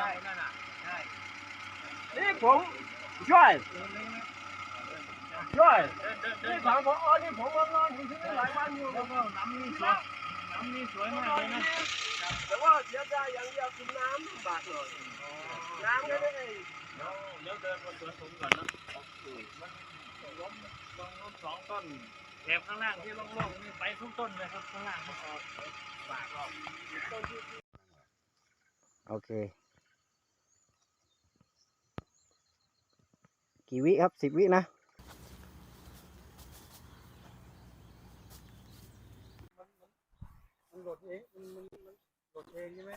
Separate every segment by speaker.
Speaker 1: ช่นั่นน่ะใช่
Speaker 2: นี่ผมช่วยช่วย
Speaker 1: เดินเดินเดิ
Speaker 2: นี่
Speaker 1: น
Speaker 2: ฝังผมอ๋อนี่ผมก็นอนอยู่ที่นี่หลายวันอยู่
Speaker 1: แล้วก็น้ำนี่สวยน้ำนี่สวยมากเลยนะ
Speaker 2: แต่ว่าเสียดายอย่างเดียวคือน้ำลำบากหน่อยน้ำก็ได้
Speaker 1: เดี๋ยวเดี๋ยวเดินมาสวนผมก่อนนะมันล้มลงล้มสองต้นแถบข้างล่างที่โล่งๆนี่ไปทุกต้นเลยครับข้างล่างเขาออกปากออก
Speaker 3: โอเค กี่วิครับสิบวินะ
Speaker 2: มันหลดเองมันมันมันหลดเองใช่ไหม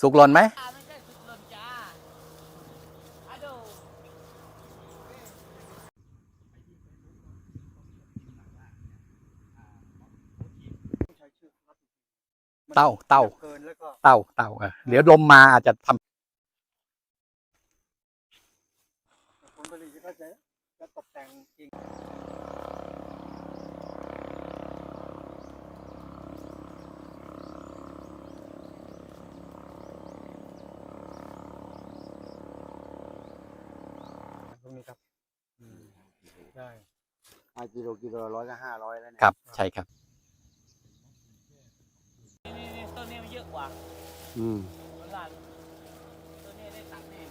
Speaker 3: สุกหล่นไหม
Speaker 4: อ่าไม่ใช่สุดหล่นจ้าอะโด
Speaker 2: ใช้เชือกรัด
Speaker 3: เต้าเต้า
Speaker 2: เกินแล้วก็
Speaker 3: เต่าเต่าเออเดี๋ยวลมมาอาจจะทำ
Speaker 2: ผลผลิตก็จะจะ ตกแต่งจริงตรงนี้ครับได้
Speaker 3: ห้ากิโลกิโลร้อยก็ห้าร้อยแล้วเนี่ย
Speaker 5: ครับ ใช่ครับ
Speaker 4: นี่นี่ต้นนี้มันเยอะกว่า
Speaker 3: อืม
Speaker 4: ต้นลานต้นนี้ได้ตัดนี่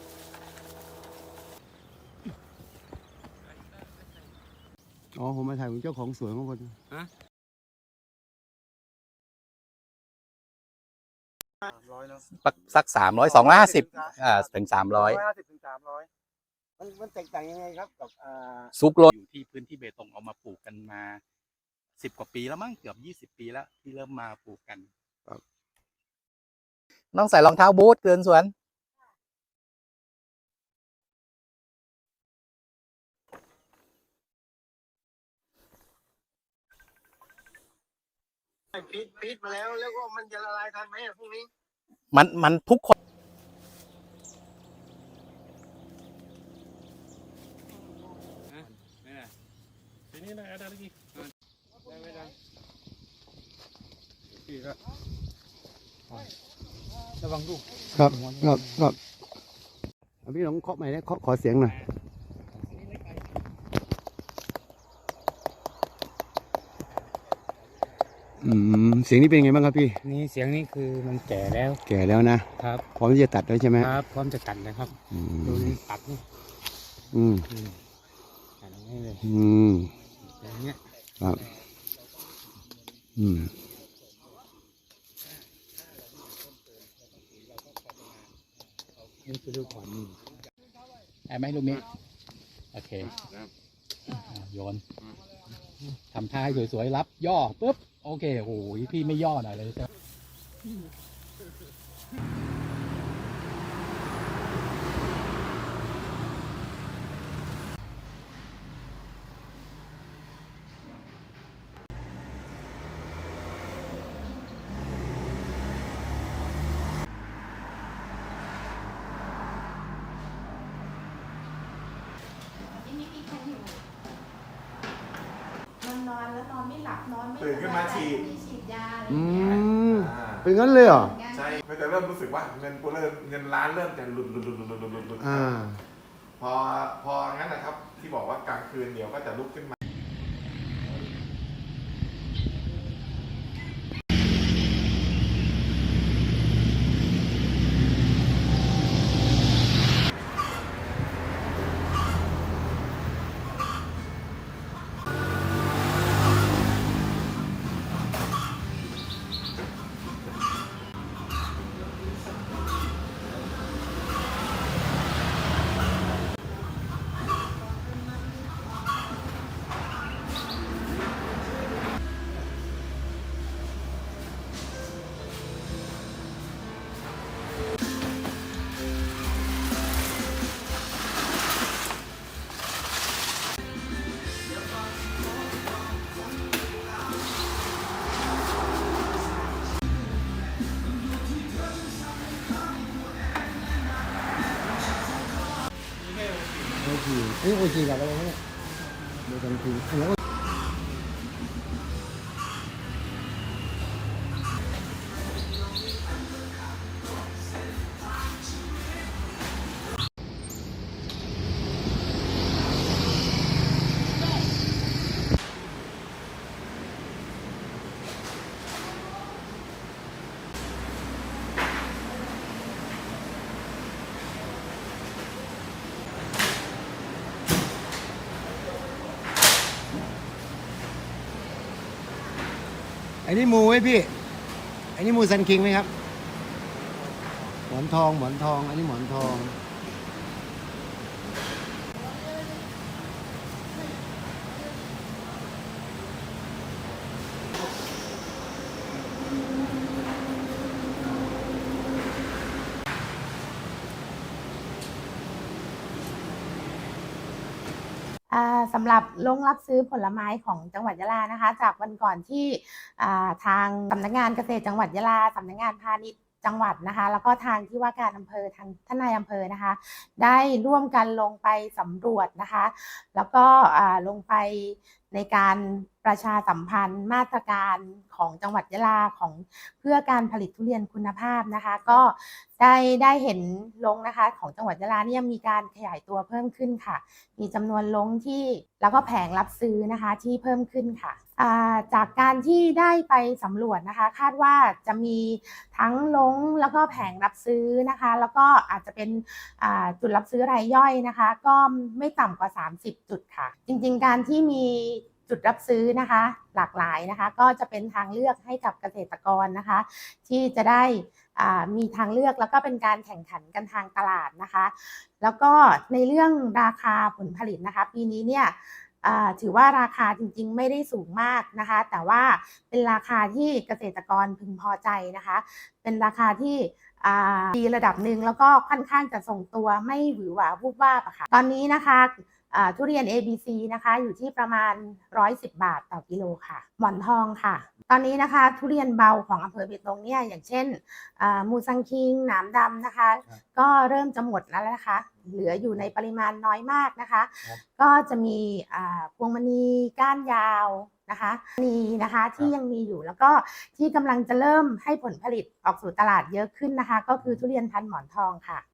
Speaker 3: อ๋อผมมาถ่ายของเจ้าของสวนข้างบน
Speaker 2: สามร้อยแล้ว
Speaker 5: สักสักสามร้อยสองร้อยห้าสิบอ่าถึงสามร้อย
Speaker 2: ห้าสิบถึงสามร้อย
Speaker 3: มันมันแตกต่างยังไงครับกับอ่า
Speaker 5: ซุกหล่น
Speaker 6: อยู่ที่พื้นที่เบตงเอามาปลูกกันมาสิบกว่าปีแล้วมั้งเกือบยี่สิบปีแล้วที่เริ่มมาปลูกกัน
Speaker 5: ต้องใส่รองเท้าบูทเดินสวน
Speaker 2: ปิดปิดมาแล้ว แล้วก็มันจะละลายทันไหมอะพรุ่งนี้
Speaker 5: มันมันทุกคน
Speaker 1: ทีนี้นะอะไรกี่
Speaker 2: ระวังลูก
Speaker 3: ครับครับครับเอาพี่ลองเคาะใหม่ได้เคาะขอเสียงหน่อย อืมเสียงนี้เป็นไงบ้างครับพี่
Speaker 7: นี่เสียงนี้คือมันแก่แล้ว
Speaker 3: แก่แล้วนะครับ พร้อมที่จะตัดแล้วใช่ไหม
Speaker 7: ครับ พร้อมจะตัดแล้วครับ
Speaker 3: อื
Speaker 7: ดู
Speaker 3: ม
Speaker 7: นี่ตัดนี่
Speaker 3: อืม
Speaker 7: ตัดตรงนี้เลย
Speaker 3: อืม
Speaker 7: อย่างเงี้ย
Speaker 3: ครับอืม
Speaker 7: นี่คือลูกอ่อนนี่
Speaker 5: ได้ไหมลูกนี้โอเคอ่าโยนทำท่าให้สวยๆรับ ย่อปุ๊บ โอเคโอ้ยพี่ไม่ย่อหน่อยเลย
Speaker 8: นี่มีใครอยู่นอนนอน แล้วนอนไม่หลับนอนไม่
Speaker 9: ตื่นขึ้นมาฉีด
Speaker 8: มีฉีดยาอะไรอ
Speaker 3: อื
Speaker 8: ย่างเงี้ย
Speaker 3: มเป็นงั้นเลยเหรอ
Speaker 9: ใช่ก็จะเริ่มรู้สึกว่าเงินกูเริ่มเงินล้านเริ่มจะหลุดหลุดหลุดหลุดหลุดหลุดหลุด
Speaker 3: อ่า
Speaker 9: พอพองั้นนะครับ ที่บอกว่ากลางคืนเดี๋ยวก็จะลุกขึ้นมา
Speaker 3: นี่กูจีกับอะไรเนี่ยเดี๋ยวกันที อันนี้มูไหมพี่ อันนี้มูซันคิงไหมครับ หมอนทอง หมอนทอง อันนี้หมอนทอง
Speaker 8: สำหรับลงรับซื้อผลไม้ของจังหวัดยะลานะคะ จากวันก่อนที่ทางสำนักงานเกษตรจังหวัดยะลาสำนักงานพาณิชย์ จังหวัดนะคะ แล้วก็ทางที่ว่าการอำเภอทางท่านนายอำเภอนะคะ ได้ร่วมกันลงไปสำรวจนะคะ แล้วก็ลงไปในการประชาสัมพันธ์มาตรการของจังหวัดยะลาของเพื่อการผลิตทุเรียนคุณภาพนะคะ ก็ได้ได้เห็นลงนะคะ ของจังหวัดยะลาเนี่ยมีการขยายตัวเพิ่มขึ้นค่ะ มีจำนวนลงที่แล้วก็แผงรับซื้อนะคะที่เพิ่มขึ้นค่ะ จากการที่ได้ไปสำรวจนะคะ คาดว่าจะมีทั้งลงแล้วก็แผงรับซื้อนะคะ แล้วก็อาจจะเป็นจุดรับซื้อรายย่อยนะคะ ก็ไม่ต่ำกว่า 30 จุดค่ะ จริงๆ การที่มีจุดรับซื้อนะคะ หลากหลายนะคะ ก็จะเป็นทางเลือกให้กับเกษตรกรนะคะ ที่จะได้มีทางเลือกแล้วก็เป็นการแข่งขันกันทางตลาดนะคะ แล้วก็ในเรื่องราคาผลผลิตนะคะ ปีนี้เนี่ย ถือว่าราคาจริงๆ ไม่ได้สูงมากนะคะ แต่ว่าเป็นราคาที่เกษตรกรพึงพอใจนะคะ เป็นราคาที่ดีระดับหนึ่งแล้วก็ค่อนข้างจะส่งตัวไม่หวือหวาวูบวาบอะค่ะตอนนี้นะคะ ทุเรียน ABC นะคะ อยู่ที่ประมาณ 110 บาทต่อกิโลค่ะ หมอนทองค่ะ ตอนนี้นะคะ ทุเรียนเบาของอำเภอเบตงเนี่ย อย่างเช่นอ่ามูซังคิง หนามดำนะคะ ก็เริ่มจะหมดแล้วนะคะ เหลืออยู่ในปริมาณน้อยมากนะคะ ก็จะมีอ่าพวงมณีก้านยาวนะคะมีนะคะที่ยังมีอยู่แล้วก็ที่กำลังจะเริ่มให้ผลผลิตออกสู่ตลาดเยอะขึ้นนะคะ ก็คือทุเรียนพันหมอนทองค่ะ